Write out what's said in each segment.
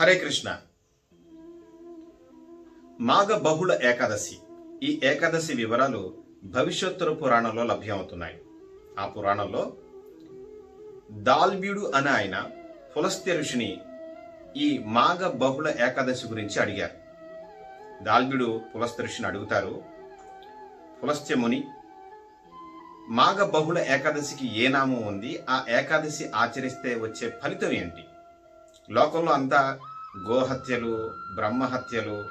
హరే కృష్ణ. మాఘ బహుళ ఏకాదశి. ఈ ఏకాదశి వివరాలు భవిష్యత్తుర పురాణంలో లభ్యమవుతున్నాయి. ఆ పురాణంలో దాల్బ్యుడు అనే ఆయన పులస్త్య ఋషిని ఈ మాఘ బహుళ ఏకాదశి గురించి అడిగారు. దాల్బ్యుడు పులస్త్య ఋషిని అడుగుతారు పులస్త్య ముని మాఘ బహుళ ఏకాదశికి ఏ నామం ఉంది? ఆ ఏకాదశి ఆచరిస్తే వచ్చే ఫలితం ఏంటి? లోకంలో అంతా గోహత్యలు బ్రహ్మహత్యలు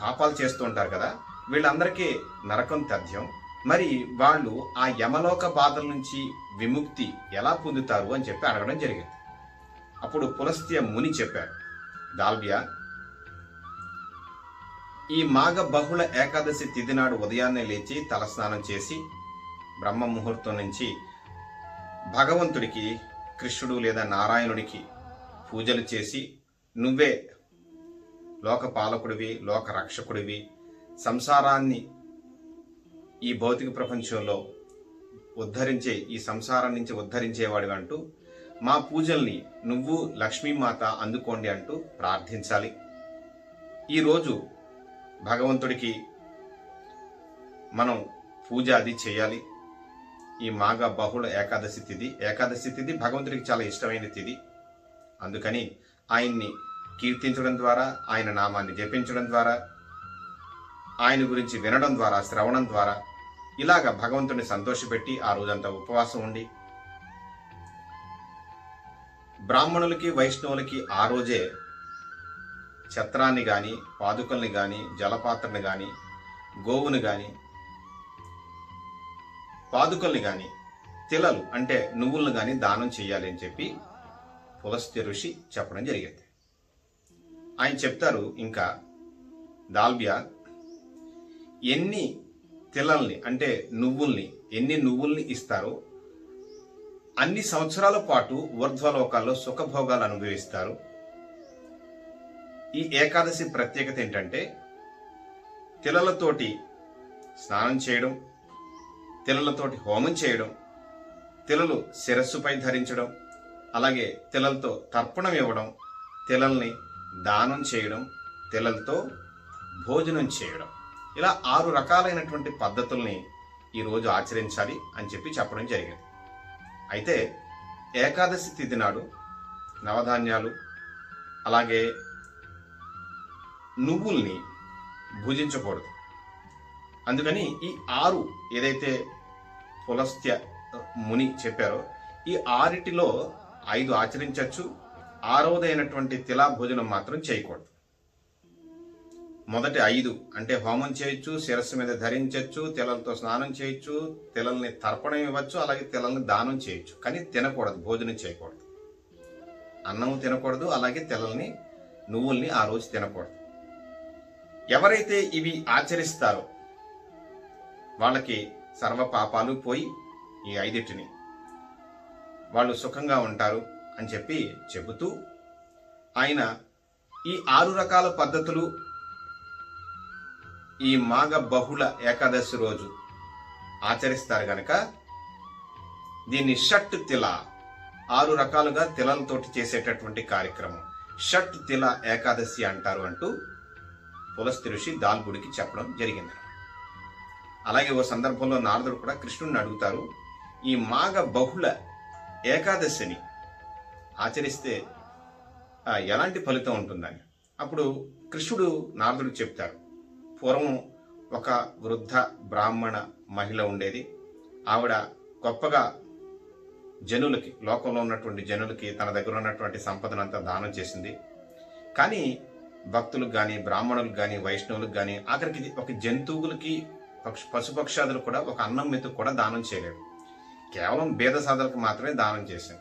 పాపాలు చేస్తూ ఉంటారు కదా వీళ్ళందరికీ నరకం తథ్యం. మరి వాళ్ళు ఆ యమలోక బాధల నుంచి విముక్తి ఎలా పొందుతారు అని చెప్పి అడగడం జరిగింది. అప్పుడు పులస్త్య ముని చెప్పారు దాల్బియా ఈ మాఘ బహుళ ఏకాదశి తిథి నాడు ఉదయాన్నే లేచి తలస్నానం చేసి బ్రహ్మ ముహూర్తం నుంచి భగవంతుడికి కృష్ణుడు లేదా నారాయణుడికి పూజలు చేసి నువ్వే లోక పాలకుడివి లోక రక్షకుడివి. సంసారాన్ని ఈ భౌతిక ప్రపంచంలో ఉద్ధరించే ఈ సంసారం నుంచి ఉద్ధరించేవాడివి అంటూ మా పూజల్ని నువ్వు లక్ష్మీమాత అందుకోండి అంటూ ప్రార్థించాలి. ఈరోజు భగవంతుడికి మనం పూజ అది చేయాలి. ఈ మాఘ బహుళ ఏకాదశి తిథి ఏకాదశి తిథి భగవంతుడికి చాలా ఇష్టమైన తిథి అందుకని ఆయన్ని కీర్తించడం ద్వారా ఆయన నామాన్ని జపించడం ద్వారా ఆయన గురించి వినడం ద్వారా శ్రవణం ద్వారా ఇలాగ భగవంతుని సంతోషపెట్టి ఆ రోజంతా ఉపవాసం ఉండి బ్రాహ్మణులకి వైష్ణవులకి ఆ రోజే ఛత్రాన్ని కానీ పాదుకల్ని కానీ జలపాత్రని కానీ గోవుని కానీ పాదుకల్ని కానీ తిలలు అంటే నువ్వులను కానీ దానం చేయాలి అని చెప్పి పులస్త్య ఋషి చెప్పడం జరిగింది. ఆయన చెప్తారు ఇంకా దాల్బియా ఎన్ని తిలల్ని అంటే నువ్వుల్ని ఎన్ని నువ్వుల్ని ఇస్తారో అన్ని సంవత్సరాల పాటు ఊర్ధ్వలోకాల్లో సుఖభోగాలు అనుభవిస్తారు. ఈ ఏకాదశి ప్రత్యేకత ఏంటంటే తిలలతోటి స్నానం చేయడం తిలలతోటి హోమం చేయడం తిలలు శిరస్సుపై ధరించడం అలాగే తిలలతో తర్పణం ఇవ్వడం తిలల్ని దానం చేయడం తిలలతో భోజనం చేయడం. ఇలా ఆరు రకాలైనటువంటి పద్ధతుల్ని ఈరోజు ఆచరించాలి అని చెప్పి చెప్పడం జరిగింది. అయితే ఏకాదశి తిథి నాడు నవధాన్యాలు అలాగే నువ్వుల్ని భుజించకూడదు. అందుకని ఈ ఆరు ఏదైతే పులస్త్య ముని చెప్పారో ఈ ఆరిటిలో ఐదు ఆచరించవచ్చు. ఆరవదైనటువంటి తిలా భోజనం మాత్రం చేయకూడదు. మొదటి ఐదు అంటే హోమం చేయొచ్చు శిరస్సు మీద ధరించవచ్చు తిలలతో స్నానం చేయొచ్చు తిలల్ని తర్పణం ఇవ్వచ్చు అలాగే తిలల్ని దానం చేయొచ్చు. కానీ తినకూడదు భోజనం చేయకూడదు. అన్నం తినకూడదు అలాగే తిలల్ని నువ్వుల్ని ఆ రోజు తినకూడదు. ఎవరైతే ఇవి ఆచరిస్తారో వాళ్ళకి సర్వ పాపాలు పోయి ఈ ఐదిటిని వాళ్ళు సుఖంగా ఉంటారు అని చెప్పి చెబుతూ ఆయన ఈ ఆరు రకాల పద్ధతులు ఈ మాఘ బహుళ ఏకాదశి రోజు ఆచరిస్తారు గనక దీన్ని షట్ తిల ఆరు రకాలుగా తిలలతోటి చేసేటటువంటి కార్యక్రమం. షట్ తిల ఏకాదశి అంటారు అంటూ పులస్తి ఋషి దాల్గుడికి చెప్పడం జరిగింది. అలాగే ఓ సందర్భంలో నారదుడు కూడా కృష్ణుడిని అడుగుతారు ఈ మాఘ బహుళ ఏకాదశిని ఆచరిస్తే ఎలాంటి ఫలితం ఉంటుందని. అప్పుడు కృష్ణుడు నారదుడు చెప్తారు. పూర్వం ఒక వృద్ధ బ్రాహ్మణ మహిళ ఉండేది. ఆవిడ గొప్పగా జనులకి లోకంలో ఉన్నటువంటి జనులకి తన దగ్గర ఉన్నటువంటి సంపదనంతా దానం చేసింది. కానీ భక్తులకు కానీ బ్రాహ్మణులకు కానీ వైష్ణవులకు కానీ ఆఖరికి ఒక జంతువులకి పశుపక్షాదులు కూడా ఒక అన్నం మెతుకు కూడా దానం చేయలేదు. కేవలం భేద సాధలకు మాత్రమే దానం చేసింది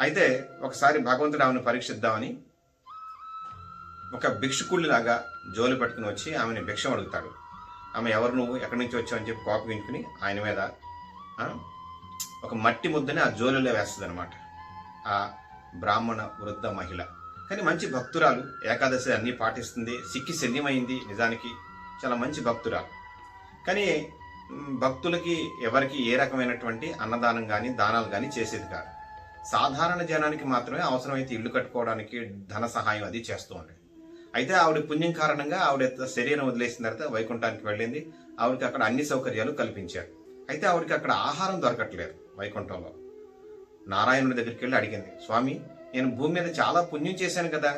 అయితే ఒకసారి భగవంతుడు ఆమెను పరీక్షిద్దామని ఒక భిక్షుకుళ్ళిలాగా జోలి పట్టుకుని వచ్చి ఆమెని భిక్షం అడుగుతాడు. ఆమె ఎవరు నువ్వు? ఎక్కడి నుంచి వచ్చావు? అని చెప్పి కోపం వినుకుని ఆయన మీద ఒక మట్టి ముద్దని ఆ జోలిలో వేస్తుంది అనమాట ఆ బ్రాహ్మణ వృద్ధ మహిళ. కానీ మంచి భక్తురాలు ఏకాదశి అన్నీ పాటిస్తుంది సిక్కి శల్యమైంది నిజానికి చాలా మంచి భక్తురాలు. కానీ భక్తులకి ఎవరికి ఏ రకమైనటువంటి అన్నదానం కానీ దానాలు కానీ చేసేది కాదు. సాధారణ జనానికి మాత్రమే అవసరమైతే ఇల్లు కట్టుకోవడానికి ధన సహాయం అది చేస్తూ ఉండేది అయితే ఆవిడ పుణ్యం కారణంగా ఆవిడ శరీరం వదిలేసిన తర్వాత వైకుంఠానికి వెళ్ళింది. ఆవిడకి అక్కడ అన్ని సౌకర్యాలు కల్పించారు. అయితే ఆవిడకి అక్కడ ఆహారం దొరకట్లేదు వైకుంఠంలో. నారాయణుడి దగ్గరికి వెళ్ళి అడిగింది స్వామి నేను భూమి మీద చాలా పుణ్యం చేశాను కదా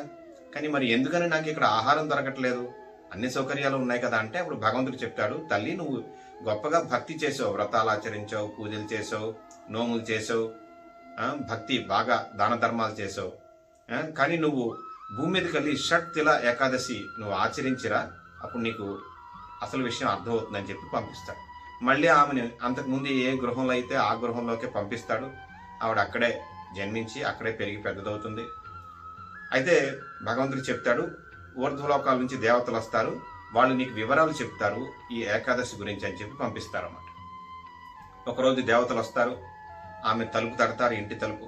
కానీ మరి ఎందుకని నాకు ఇక్కడ ఆహారం దొరకట్లేదు? అన్ని సౌకర్యాలు ఉన్నాయి కదా అంటే అప్పుడు భగవంతుడు చెప్తాడు తల్లి నువ్వు గొప్పగా భక్తి చేసావు వ్రతాలు ఆచరించావు పూజలు చేసావు నోములు చేసావు భక్తి బాగా దాన ధర్మాలు చేసావు. కానీ నువ్వు భూమి మీదకి వెళ్ళి షట్ తిల ఏకాదశి నువ్వు ఆచరించిరా అప్పుడు నీకు అసలు విషయం అర్థమవుతుందని చెప్పి పంపిస్తాడు మళ్ళీ ఆమెను అంతకుముందు ఏ గృహంలో అయితే ఆ గృహంలోకే పంపిస్తాడు ఆవిడ అక్కడే జన్మించి అక్కడే పెరిగి పెద్దదవుతుంది. అయితే భగవంతుడు చెప్తాడు ఊర్ధ్వలోకాల నుంచి దేవతలు వస్తారు వాళ్ళు నీకు వివరాలు చెప్తారు ఈ ఏకాదశి గురించి అని చెప్పి పంపిస్తారన్నమాట. ఒకరోజు దేవతలు వస్తారు ఆమె తలుపు తడతారు ఇంటి తలుపు.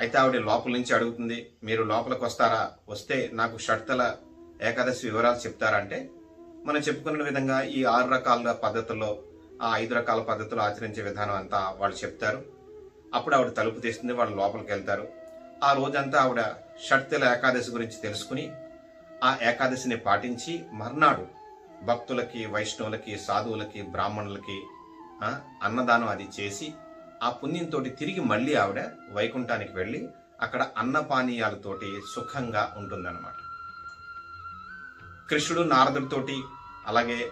అయితే ఆవిడ లోపల నుంచి అడుగుతుంది మీరు లోపలికి వస్తారా? వస్తే నాకు షడ్తల ఏకాదశి వివరాలు చెప్తారా? అంటే మనం చెప్పుకున్న విధంగా ఈ ఆరు రకాల పద్ధతుల్లో ఆ ఐదు రకాల పద్ధతులు ఆచరించే విధానం అంతా వాళ్ళు చెప్తారు. అప్పుడు ఆవిడ తలుపు తీస్తుంది వాళ్ళు లోపలికి వెళ్తారు. ఆ రోజంతా ఆవిడ షట్తిల ఏకాదశి గురించి తెలుసుకుని ఆ ఏకాదశిని పాటించి మర్నాడు భక్తులకి వైష్ణవులకి సాధువులకి బ్రాహ్మణులకి అన్నదానం అది చేసి ఆ పుణ్యంతో తిరిగి మళ్ళీ ఆవిడ వైకుంఠానికి వెళ్ళి అక్కడ అన్నపానీయాలతోటి సుఖంగా ఉంటుందన్నమాట. కృష్ణుడు నారదుడితోటి అలాగే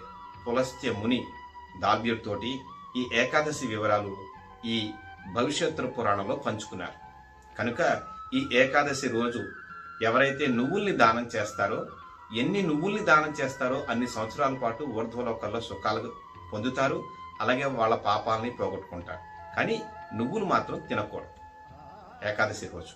పులస్త్య ముని దాల్బ్యుడితోటి ఈ ఏకాదశి వివరాలు ఈ భవిష్యత్తు పురాణంలో పంచుకున్నారు. కనుక ఈ ఏకాదశి రోజు ఎవరైతే నువ్వుల్ని దానం చేస్తారో ఎన్ని నువ్వుల్ని దానం చేస్తారో అన్ని సంవత్సరాల పాటు ఊర్ధ్వలోకాల్లో సుఖాలు పొందుతారు. అలాగే వాళ్ళ పాపాలని పోగొట్టుకుంటారు. కానీ నువ్వులు మాత్రం తినకూడదు. ఏకాదశి రోజు.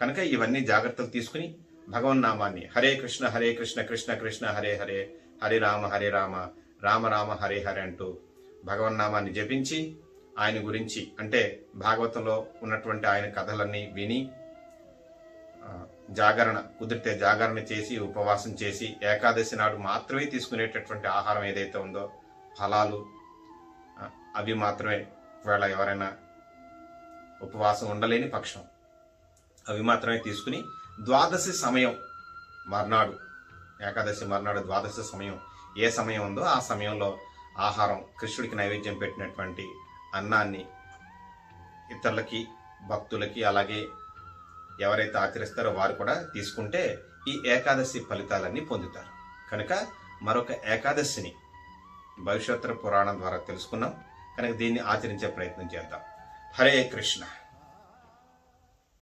కనుక ఇవన్నీ జాగ్రత్తలు తీసుకుని భగవన్నామాన్ని హరే కృష్ణ హరే కృష్ణ కృష్ణ కృష్ణ హరే హరే హరే రామ హరే రామ రామ రామ హరే హరే అంటూ భగవన్నామాన్ని జపించి ఆయన గురించి అంటే భాగవతంలో ఉన్నటువంటి ఆయన కథలన్నీ విని జాగరణ కుదిరితే జాగరణ చేసి ఉపవాసం చేసి ఏకాదశి నాడు మాత్రమే తీసుకునేటటువంటి ఆహారం ఏదైతే ఉందో ఫలాలు అవి మాత్రమే. ఒకవేళ ఎవరైనా ఉపవాసం ఉండలేని పక్షం అవి మాత్రమే తీసుకుని ద్వాదశి సమయం మర్నాడు ఏకాదశి మర్నాడు ద్వాదశి సమయం ఏ సమయం ఉందో ఆ సమయంలో ఆహారం కృష్ణుడికి నైవేద్యం పెట్టినటువంటి అన్నాన్ని ఇతరులకి భక్తులకి అలాగే ఎవరైతే ఆచరిస్తారో వారు కూడా తీసుకుంటే ఈ ఏకాదశి ఫలితాలన్నీ పొందుతారు. కనుక మరొక ఏకాదశిని భవిష్యత్తు పురాణం ద్వారా తెలుసుకున్నాం. కనుక దీన్ని ఆచరించే ప్రయత్నం చేద్దాం. హరే కృష్ణ.